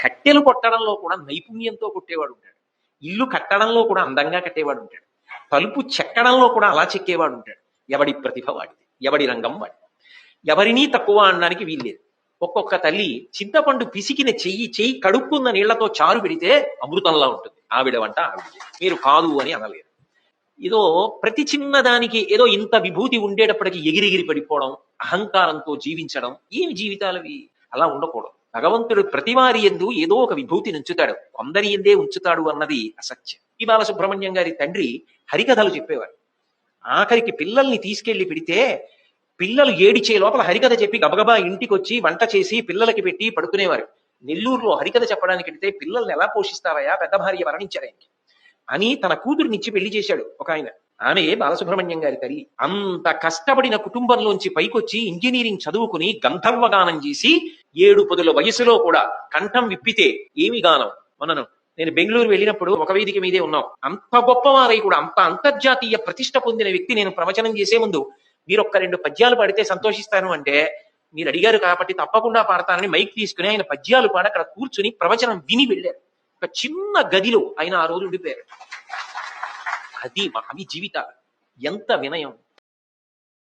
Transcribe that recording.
కట్టెలు కొట్టడంలో కూడా నైపుణ్యంతో కొట్టేవాడు ఉంటాడు. ఇల్లు కట్టడంలో కూడా అందంగా కట్టేవాడు ఉంటాడు. తలుపు చెక్కడంలో కూడా అలా చెక్కేవాడు ఉంటాడు. ఎవడి ప్రతిభ వాడిది? ఎవడి రంగం వాడి ఎవరినీ తక్కువ అనడానికి వీల్లేదు ఒక్కొక్క తల్లి చింతపండు పిసికిన చెయ్యి చెయ్యి కడుక్కున్న నీళ్ళతో చారు పెడితే అమృతంలా ఉంటుంది. ఆవిడ వంట ఆవిడ. మీరు కాదు అని అనలేరు. ఏదో ప్రతి చిన్నదానికి ఏదో ఇంత విభూతి ఉండేటప్పటికి ఎగిరిగిరి పడిపోవడం అహంకారంతో జీవించడం ఏమి జీవితాలవి? అలా ఉండకూడదు. భగవంతుడు ప్రతివారి ఎందు ఏదో ఒక విభూతిని ఉంచుతాడు. కొందరి ఎందే ఉంచుతాడు అన్నది అసత్యం. ఈ బాలసుబ్రహ్మణ్యం గారి తండ్రి హరికథలు చెప్పేవారు. ఆఖరికి పిల్లల్ని తీసుకెళ్ళి పెడితే పిల్లలు ఏడిచే లోపల హరికథ చెప్పి గబగబా ఇంటికి వచ్చి వంట చేసి పిల్లలకి పెట్టి పడుకునేవారు. నెల్లూరులో హరికథ చెప్పడానికి వెళితే పిల్లల్ని ఎలా పోషిస్తావయ్యా? పెద్ద భార్య మరణించారు ఆయనకి. అని తన కూతురునిచ్చి పెళ్ళి చేశాడు ఒక ఆయన. ఆమె బాలసుబ్రహ్మణ్యం గారి తల్లి. అంత కష్టపడిన కుటుంబంలోంచి పైకొచ్చి ఇంజనీరింగ్ చదువుకుని గంధర్వగానం చేసి ఏడు పదుల వయసులో కూడా కంఠం విప్పితే ఏమి గానం? మనను నేను బెంగళూరు వెళ్ళినప్పుడు ఒక వేదిక మీదే ఉన్నాం. అంత గొప్పవారై కూడా అంత అంతర్జాతీయ ప్రతిష్ట పొందిన వ్యక్తి నేను ప్రవచనం చేసే ముందు మీరు ఒక్క రెండు పద్యాలు పాడితే సంతోషిస్తాను అంటే మీరు అడిగారు కాబట్టి తప్పకుండా పాడతానని మైక్ తీసుకుని ఆయన పద్యాలు పాడి అక్కడ కూర్చుని ప్రవచనం విని వెళ్ళారు. ఒక చిన్న గదిలో ఆయన ఆ రోజు ఉండిపోయారు. అది అవి జీవితాలు. ఎంత వినయం.